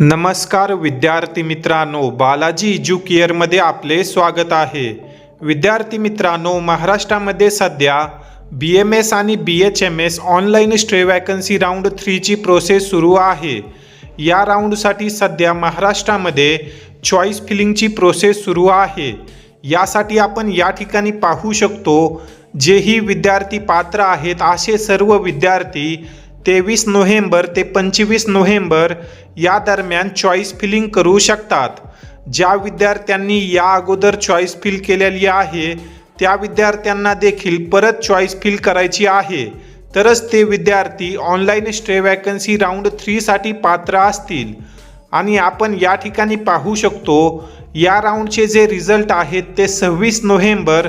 नमस्कार विद्यार्थी मित्रांनो बालाजी एज्युकेअरमध्ये आपले स्वागत आहे. विद्यार्थी मित्रांनो महाराष्ट्रामध्ये सध्या बी एम एस आणि B H M S online stray vacancy round थ्रीची process सुरू आहे. या राऊंडसाठी सध्या महाराष्ट्रामध्ये चॉईस फिलिंगची प्रोसेस सुरू आहे. यासाठी आपण या ठिकाणी पाहू शकतो जेही विद्यार्थी पात्र आहेत असे सर्व विद्यार्थी तेवीस नोव्हेंबर ते पंचवीस नोव्हेंबर या दरम्यान चॉईस फिलिंग करू शकतात. ज्या विद्यार्थ्यांनी या अगोदर चॉईस फिल केलेली आहे त्या विद्यार्थ्यांना देखील परत चॉईस फिल करायची आहे. तरच ते विद्यार्थी ऑनलाईन स्ट्रे वॅकन्सी राऊंड थ्रीसाठी पात्र असतील. आणि आपण या ठिकाणी पाहू शकतो या राऊंडचे जे रिझल्ट आहेत ते सव्वीस नोव्हेंबर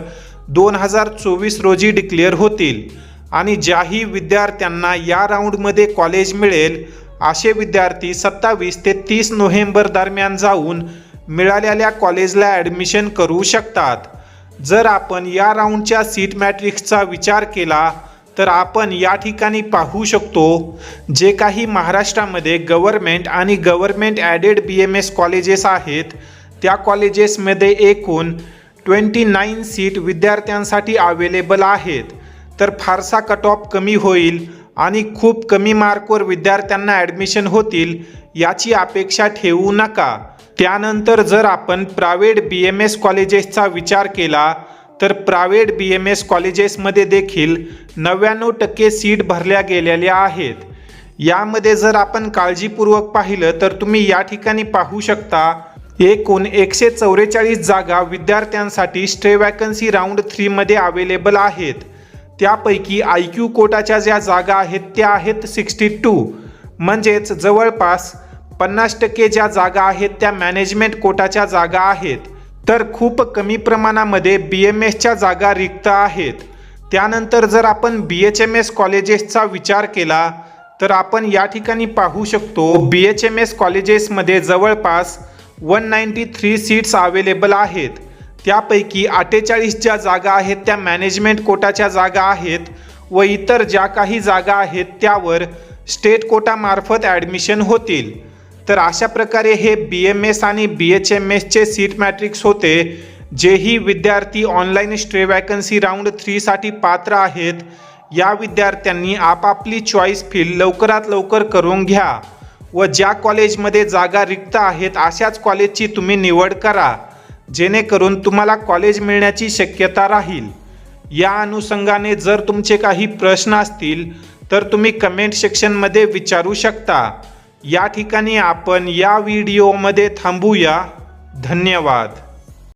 दोन हजार चोवीस रोजी डिक्लेअर होतील. आणि ज्याही विद्यार्थ्यांना या राऊंडमध्ये कॉलेज मिळेल असे विद्यार्थी सत्तावीस ते तीस नोव्हेंबर दरम्यान जाऊन मिळालेल्या कॉलेजला ॲडमिशन करू शकतात. जर आपण या राऊंडच्या सीट मॅट्रिक्सचा विचार केला तर आपण या ठिकाणी पाहू शकतो जे काही महाराष्ट्रामध्ये गव्हर्मेंट आणि government aided B M S colleges आहेत त्या कॉलेजेसमध्ये एकूण ट्वेंटी नाईन सीट विद्यार्थ्यांसाठी अवेलेबल आहेत. तर फारसा कट ऑफ कमी होईल आणि खूप कमी मार्कवर विद्यार्थ्यांना ॲडमिशन होतील याची अपेक्षा ठेवू नका. त्यानंतर जर आपण प्रायव्हेट बी एम एस कॉलेजेसचा विचार केला तर प्रायव्हेट बी एम एस कॉलेजेसमध्ये देखील नव्याण्णव टक्के सीट भरल्या गेलेल्या आहेत. यामध्ये जर आपण काळजीपूर्वक पाहिलं तर तुम्ही या ठिकाणी पाहू शकता एकूण एकशे चौवेचाळीस जागा विद्यार्थ्यांसाठी स्ट्रे वॅकन्सी राऊंड थ्रीमध्ये अवेलेबल आहेत. त्यापैकी आय क्यू कोटाच्या ज्या जागा आहेत त्या आहेत सिक्स्टी टू. म्हणजेच जवळपास पन्नास टक्के ज्या जागा आहेत त्या मॅनेजमेंट कोटाच्या जागा आहेत. तर खूप कमी प्रमाणामध्ये बी एम एसच्या जागा रिक्त आहेत. त्यानंतर जर आपण बी एच एम एस कॉलेजेसचा विचार केला तर आपण या ठिकाणी पाहू शकतो बी एच एम एस कॉलेजेसमध्ये जवळपास one ninety three seats available आहेत. त्यापैकी अठ्ठेचाळीस ज्या जागा आहेत त्या मॅनेजमेंट कोटाच्या जागा आहेत व इतर ज्या काही जागा आहेत त्यावर स्टेट कोटामार्फत ॲडमिशन होतील. तर अशा प्रकारे हे बी एम एस आणि बी एच एम एसचे सीट मॅट्रिक्स होते जेही विद्यार्थी ऑनलाईन स्ट्रे वॅकन्सी राऊंड थ्रीसाठी पात्र आहेत. या विद्यार्थ्यांनी आपापली चॉईस फील लवकरात लवकर करून घ्या व ज्या कॉलेजमध्ये जागा रिक्त आहेत अशाच कॉलेजची तुम्ही निवड करा. जेणेकरून तुम्हाला कॉलेज मिळण्याची शक्यता राहील. या अनुषंगाने जर तुमचे काही प्रश्न असतील तर तुम्ही कमेंट सेक्शनमध्ये विचारू शकता. या ठिकाणी आपण या व्हिडिओमध्ये थांबूया. धन्यवाद.